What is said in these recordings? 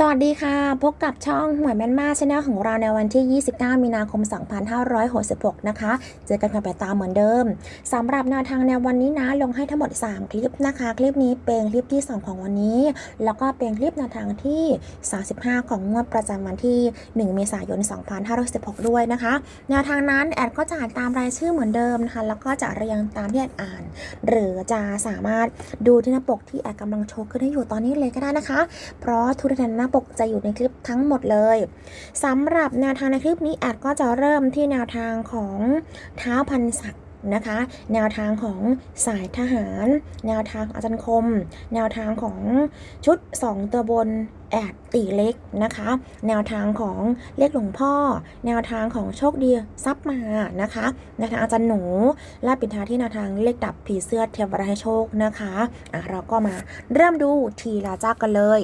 สวัสดีค่ะ พบกับช่องหวยแม่นมาชแนลของเราในวันที่ 29 มีนาคม 2566 นะคะ เจอกันกับไปตามเหมือนเดิมสำหรับแนวทางในวันนี้นะ ลงให้ทั้งหมด 3 คลิปนะคะ คลิปนี้เป็นคลิปที่ 2 ของวันนี้ แล้วก็เป็นคลิปแนวทางที่ 35 ของงวดประจำวันที่ 1 เมษายน 2566 ด้วยนะคะ แนวทางนั้นแอดก็จะอ่านตามรายชื่อเหมือนเดิมนะคะ แล้วก็จะเรียงตามที่แอดอ่าน หรือจะสามารถดูที่หน้าปกที่แอดกำลังโชว์ขึ้นให้อยู่ตอนนี้เลยก็ได้นะคะ เพราะทุกท่านน้าปกจะอยู่ในคลิปทั้งหมดเลยสำหรับแนวทางในคลิปนี้แอดก็จะเริ่มที่แนวทางของเท้าพันศักดิ์นะคะ แนวทางของสายทหาร แนวทางอาจารย์คม แนวทางของชุด 2 ตัวบนแอดตีเล็กนะคะ แนวทางของเลขหลวงพ่อ แนวทางของโชคดีซับมานะคะแนวทางอาจารย์หนู และปิดท้ายที่แนวทางเลขดับผีเสื้อเทวราชโชคนะคะะเราก็มาเริ่มดูทีละจ้ากันเลย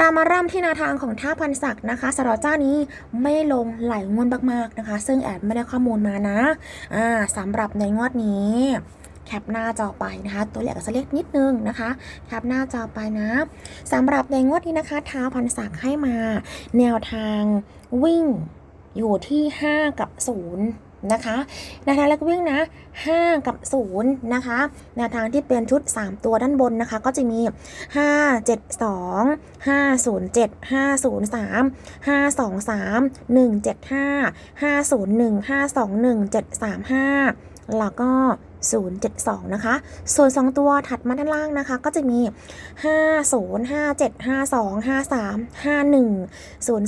รามาเริ่มที่นวทางของท่าพันศักดิ์นะคะสรับเจ้านี้ไม่ลงไหลงวดมากๆนะคะ ซึ่งแอดไม่ได้ข้อมูลมานะอ่าสำหรับในงวดนี้แคปหน้าจอไปนะคะ ตัวเลขก็จะเล็กนิดนึงนะคะแคปหน้าจอไปนะสำหรับในงวดนี้นะคะท้าพันศักดิ์ให้มา แนวทางวิ่งอยู่ที่ 5 กับ 0 นะคะแนวทางแรกวิ่งนะ 5 กับ 0 นะคะแนวทางที่เป็นชุด 3 ตัวด้านบนนะคะ ก็จะมี 5 7 2 5 0 7 5 0 3 5 2 3 1 7 5 5 0 1 5 2 1 7 3 5 แล้วก็ 072 นะคะ ส่วน 2 ตัวถัดมาด้านล่างนะคะ ก็จะมี 50 57 52 53 51 02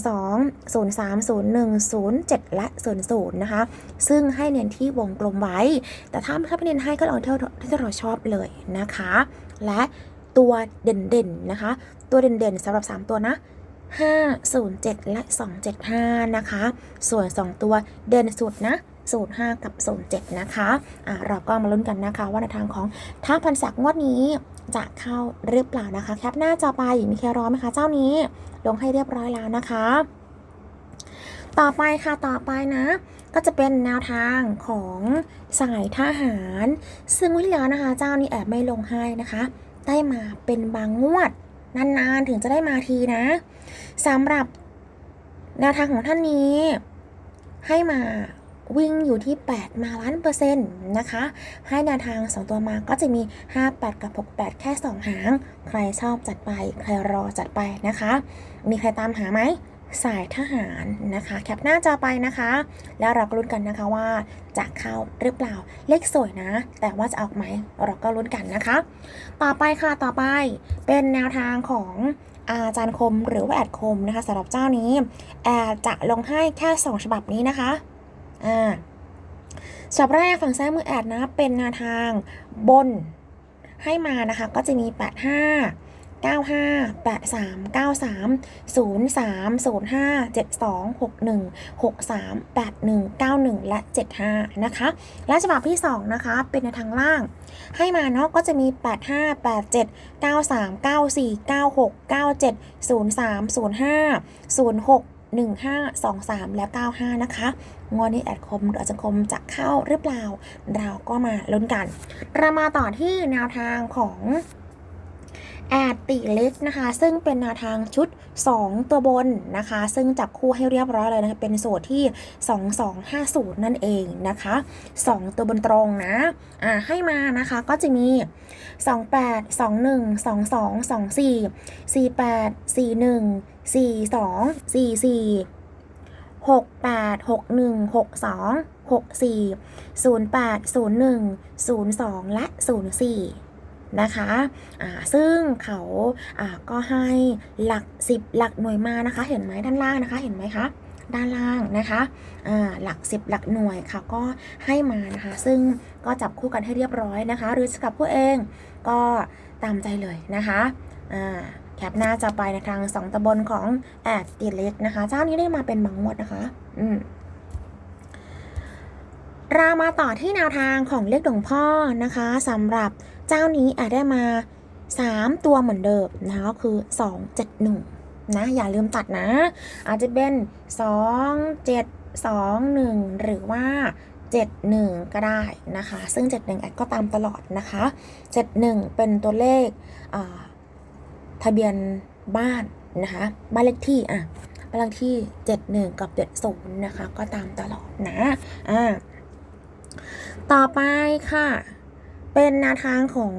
03 01 07 และ 00 นะคะ ซึ่งให้เน้นที่วงกลมไว้ แต่ถ้าถ้าไม่เน้นให้ก็เอาเท่าที่เราชอบเลยนะคะ และตัวเด่นๆนะคะ ตัวเด่นๆสำหรับ 3 ตัวนะ507 และ 275 นะคะ ส่วน 2 ตัวเด่นสุดนะ 05กับ07นะคะอะเราก็มาลุ้นกันนะคะว่าในทางของท้าพันศักดิ์งวดนี้จะเข้าหรือเปล่านะคะ แคปหน้าจอไปมีใครรอไหมคะเจ้านี้ ลงให้เรียบร้อยแล้วนะคะ ต่อไปค่ะต่อไปนะ ก็จะเป็นแนวทางของสายทหาร ซึ่งวันที่แล้วนะคะ เจ้านี้แอบไม่ลงให้นะคะ ได้มาเป็นบางงวด นานๆถึงจะได้มาทีนะสำหรับแนวทางของท่านนี้ให้มา วิ่งอยู่ที่ 8 มาล้านเปอร์เซ็นต์นะคะ ให้แนวทาง 2 ตัวมาก็จะมี 58 กับ 68 แค่ 2 หาง ใครชอบจัดไป ใครรอจัดไปนะคะ มีใครตามหาไหมสายทหารนะคะ แคปหน้าจอไปนะคะ แล้วเราก็ลุ้นกันนะคะว่าจะเข้าหรือเปล่าเลขสวยนะ แต่ว่าจะออกไหมเราก็ลุ้นกันนะคะ ต่อไปค่ะต่อไปเป็นแนวทางของอาจารย์คมหรือว่าแอดคมนะคะสำหรับเจ้านี้แอดจะลงให้แค่ 2 ฉบับนี้นะคะ อ่าฉบับแรกฝั่งซ้ายมือแอดนะ เป็นแนวทางบนให้มานะคะ ก็จะมี 85 95 83 93 03 05 72 61 63 81 91 และ 75 นะคะ และฉบับที่ 2 นะคะ เป็นในทางล่าง ให้มาเนาะก็จะมี 85 87 93 94 96 97 03 05 06 1523 และ 95 นะคะ งวดนี้แอดคมหรืออาจจะคมจะเข้าหรือเปล่า เราก็มาลุ้นกัน เรามาต่อที่แนวทางของ แอดติเล็กนะคะ ซึ่งเป็นแนวทางชุด 2 ตัวบนนะคะ ซึ่งจับคู่ให้เรียบร้อยเลยนะคะ เป็นสูตรที่ 2250 นั่นเองนะคะ 2 ตัวบนตรงนะ อ่าให้มานะคะก็จะมี 28 21 22 24 48 41 42 44 68 61 62 64 08 01 02 และ 04 นะคะซึ่งเขาก็ให้หลัก 10 หลักหน่วยมานะคะ เห็นไหมด้านล่างนะคะ เห็นไหมคะด้านล่างนะคะหลัก 10 หลักหน่วยค่ะก็ให้มานะคะ ซึ่งก็จับคู่กันให้เรียบร้อยนะคะ หรือจะกับผู้เองก็ตามใจเลยนะคะแคปหน้าจะไปในทางสองตำบลของแอดตีเล็กนะคะ เจ้านี้ได้มาเป็นบางงวดนะคะ อืมเรามาต่อที่แนวทางของเลขหลวงพ่อนะคะสำหรับ เจ้านี้อาจได้มา 3 ตัวเหมือนเดิมนะคะก็คือ 2 7 1 นะ อย่าลืมตัดนะ อาจจะเป็น 2 7 2 1 หรือว่า 71 ก็ได้นะคะ ซึ่ง 71แอดก็ตามตลอดนะคะ 71 เป็นตัวเลขทะเบียนบ้านนะคะบ้านเลขที่อะบ้านเลขที่ 71 กับ 70 นะคะ ก็ตามตลอดนะอ่าต่อไปค่ะ เป็นนวทางของ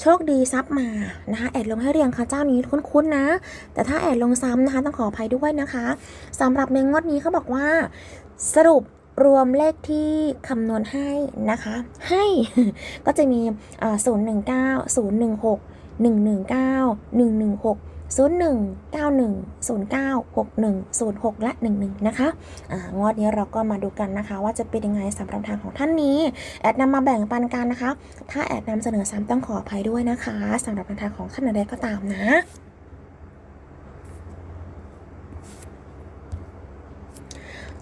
โชคดีซับมานะคะ แอดลงให้เรียงค่ะเจ้านี้คุ้นๆนะ แต่ถ้าแอดลงซ้ำนะคะ ต้องขออภัยด้วยนะคะ สำหรับในงวดนี้เขาบอกว่า สรุปรวมเลขที่คำนวณให้นะคะ ให้ก็จะมีศูนย์หนึ่งเก้าศูนย์ หนึ่งหกหนึ่งหนึ่งเก้าหนึ่งหนึ่งหกศูนย์หนึ่งเก้าหนึ่งศูนย์เก้าหกหนึ่งศูนย์หกและหนึ่งหนึ่งนะคะอ่างวดนี้เราก็มาดูกันนะคะ ว่าจะเป็นยังไงสำหรับทางของท่านนี้ แอดนำมาแบ่งปันกันนะคะ ถ้าแอดนำเสนอซ้ำต้องขออภัยด้วยนะคะสำหรับทางของท่านใดก็ตามนะ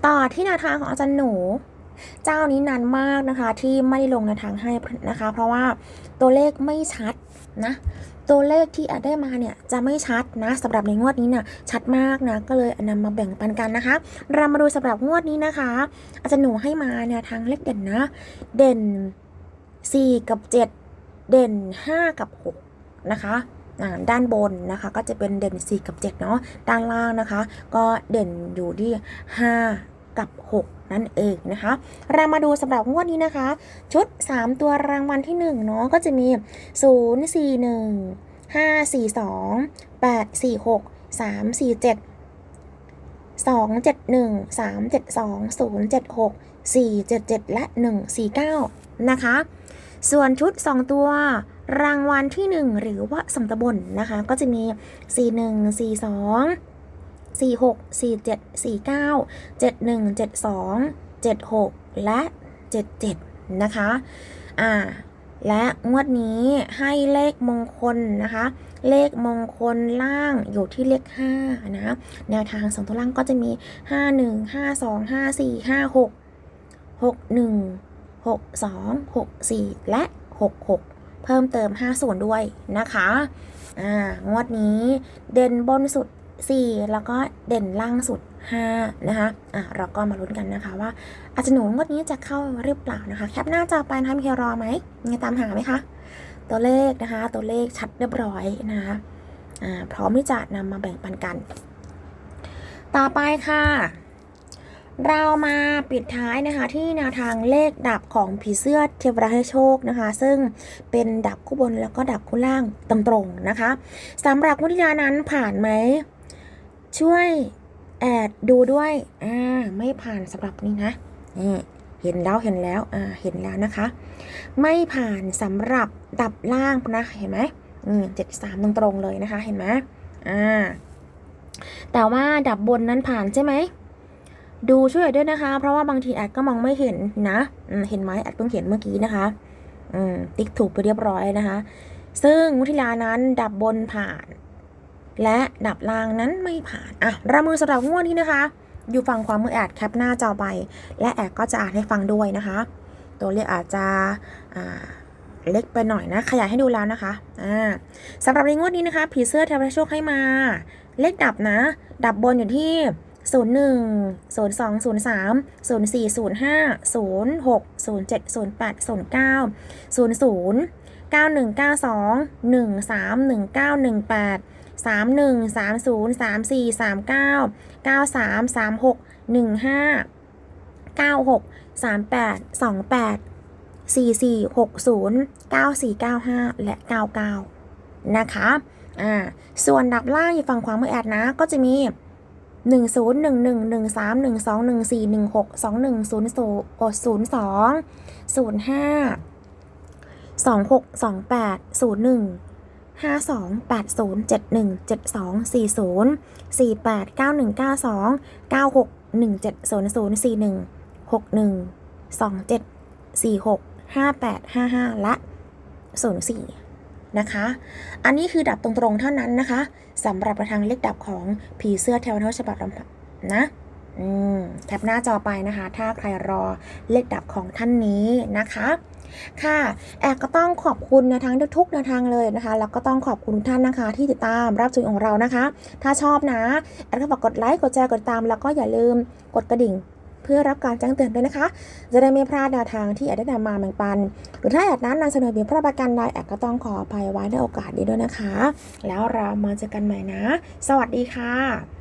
ต่อที่แนวทางของอาจารย์หนู เจ้านี้นานมากนะคะ ที่ไม่ได้ลงแนวทางให้นะคะ เพราะว่าตัวเลขไม่ชัด นะตัวเลขที่อาได้มาเนี่ยจะไม่ชัดนะสำหรับในงวดนี้เนี่ยชัดมากนะก็เลยนำมาแบ่งปันกันนะคะ เรามาดูสำหรับงวดนี้นะคะ อาจารย์หนูให้มาแนวทางเลขเด่นนะ เด่น 4 กับ 7 เด่น 5 กับ 6 นะคะด้านบนนะคะก็จะเป็นเด่น 4 กับ 7 เนาะด้านล่างนะคะ ก็เด่นอยู่ที่ 5 กับ 6 นั่นเองนะคะ เรามาดูสำหรับงวดนี้นะคะ ชุด 3 ตัวรางวัลที่1เนาะก็จะมี 0 4 1 5 4 2 8 4 6 3 4 7 2 7 1 3 7 2 0 7 6 4 7 7 และ 1 4 9 นะคะ ส่วนชุด 2 ตัวรางวัลที่ 1 หรือว่าสมตบนนะคะ ก็จะมี 4 1 4 2 4 6 4 7 4 9 7 1 7 2 7 6 และ 7 7 นะคะ อ่า และงวดนี้ให้เลขมงคลนะคะ เลขมงคลล่างอยู่ที่เลข5นะ แนวทางสองตัวล่างก็จะมี 5 1 5 2 5 4 5 6 6 1 6 2 6 4 และ 6 6 เพิ่มเติม5ส่วนด้วยนะคะ อ่า งวดนี้เด่นบนสุด 4 แล้วก็เด่นล่างสุด 5 นะคะอะเราก็มาลุ้นกันนะคะว่าอาจจะหนูงวดนี้จะเข้าหรือเปล่านะคะ แคปหน้าจอไปนะคะมีใครรอไหมมีตามหาไหมคะ ตัวเลขนะคะ ตัวเลขชัดเรียบร้อยนะคะอ่าพร้อมที่จะนำมาแบ่งปันกัน ต่อไปค่ะ เรามาปิดท้ายนะคะที่แนวทางเลขดับของผีเสื้อเทวราให้โชคนะคะ ซึ่งเป็นดับคู่บนแล้วก็ดับคู่ล่างตรงๆนะคะสำหรับวิทยานั้นผ่านไหม ช่วยแอดดูด้วยอ่าไม่ผ่านสำหรับนี้นะนี่เห็นแล้วเห็นแล้วอ่าเห็นแล้วนะคะ ไม่ผ่านสำหรับดับล่างนะเห็นไหมอืมเจ็ดสามตรงๆเลยนะคะ เห็นไหมอ่าแต่ว่าดับบนนั้นผ่านใช่ไหมดูช่วยด้วยนะคะ เพราะว่าบางทีแอดก็มองไม่เห็นนะเห็นไหมแอดเพิ่งเห็นเมื่อกี้นะคะอืมติ๊กถูกไปเรียบร้อยนะคะ ซึ่งวิทยานั้นดับบนผ่าน และดับล่างนั้นไม่ผ่านอะรามือสำหรับงวดนี้นะคะ อยู่ฝั่งความมือแอดแคปหน้าจอไป และแอดก็จะอ่านให้ฟังด้วยนะคะ ตัวเลขอาจจะเล็กไปหน่อยนะ ขยายให้ดูแล้วนะคะอ่าสำหรับในงวดนี้นะคะ ผีเสื้อเทวโชคให้มา เลขดับนะ ดับบนอยู่ที่ 0 1 0 2 0 3 0 4 0 5 0 6 0 31 30 34 39 93 36 15 96 38 28 44 60 94 95 และ 99 นะคะอ่าส่วนดับล่างอยู่ฝั่งขวามือแอดนะ ก็จะมี 1 0 1 1 1 3 1 2 1 4 1 6 2 1 0 0 0 2 0 5 2 6 2 8 0 1 5 2 8 0 7 1 7 2 4 0 4 8 9 1 9 2 9 6 1 7 0 0 4 1 6 1 2 7 4 6 5 8 5 5 และ 04 นะคะ อันนี้คือดับตรงๆเท่านั้นนะคะสำหรับประทางเลขดับของผีเสื้อเทวเทาฉบับลำนะแคปหน้าจอไปนะคะ ถ้าใครรอเลขดับของท่านนี้นะคะ ค่ะแอกก็ต้องขอบคุณนวทางทุกแนวทางเลยนะคะแล้วก็ต้องขอบคุณทุกท่านนะคะ ที่ติดตามรับชมของเรานะคะ ถ้าชอบนะแอดก็ฝากกดไลค์กดแชร์กดตาม แล้วก็อย่าลืมกดกระดิ่ง เพื่อรับการแจ้งเตือนด้วยนะคะ จะได้ไม่พลาดแนวทางที่แอดได้นำมาแบ่งปัน หรือถ้าแอดนั้นนำเสนอเพียงพื่อประกันใดแอดก็ต้องขออภัยไว้ในโอกาสนี้ด้วยนะคะ แล้วเรามาเจอกันใหม่นะ สวัสดีค่ะ